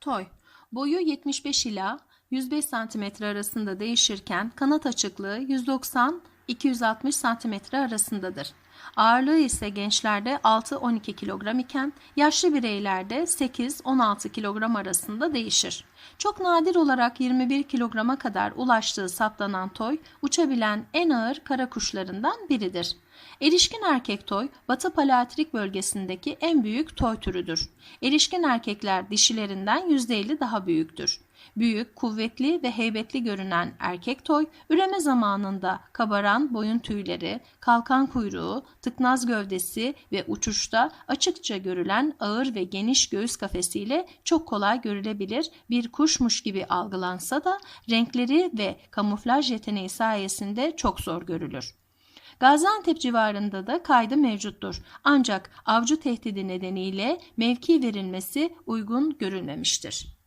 Toy. Boyu 75 ila 105 cm arasında değişirken kanat açıklığı 190-260 cm arasındadır. Ağırlığı ise gençlerde 6-12 kilogram iken yaşlı bireylerde 8-16 kilogram arasında değişir. Çok nadir olarak 21 kilograma kadar ulaştığı saptanan toy uçabilen en ağır kara kuşlarından biridir. Erişkin erkek toy Batı Palearktik bölgesindeki en büyük toy türüdür. Erişkin erkekler dişilerinden %50 daha büyüktür. Büyük, kuvvetli ve heybetli görünen erkek toy, üreme zamanında kabaran boyun tüyleri, kalkan kuyruğu, tıknaz gövdesi ve uçuşta açıkça görülen ağır ve geniş göğüs kafesiyle çok kolay görülebilir bir kuşmuş gibi algılansa da renkleri ve kamuflaj yeteneği sayesinde çok zor görülür. Gaziantep civarında da kaydı mevcuttur. Ancak avcı tehdidi nedeniyle mevki verilmesi uygun görülmemiştir.